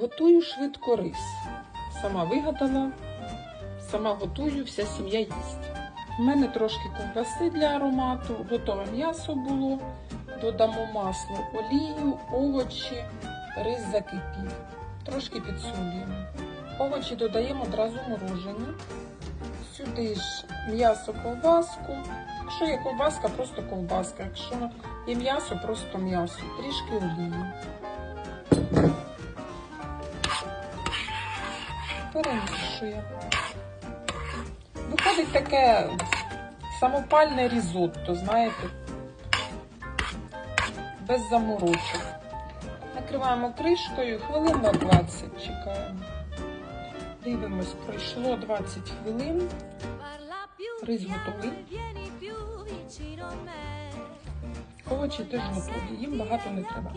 Готую швидко рис. Сама вигадала, сама готую, вся сім'я їсть. У мене трошки ковбаси для аромату, готове м'ясо було. Додамо масло, олію, овочі, рис закипів. Трошки підсолюємо. Овочі додаємо одразу морожені. Сюди ж м'ясо, ковбаску. Якщо є ковбаска, просто ковбаска. Якщо є м'ясо, просто м'ясо. Трішки олії. Перемішуємо. Виходить таке самопальне різотто, знаєте, без заморочок. Накриваємо кришкою, хвилин на 20 чекаємо. Дивимось, пройшло 20 хвилин. Рис готовий. Овочі теж готові, їм багато не треба.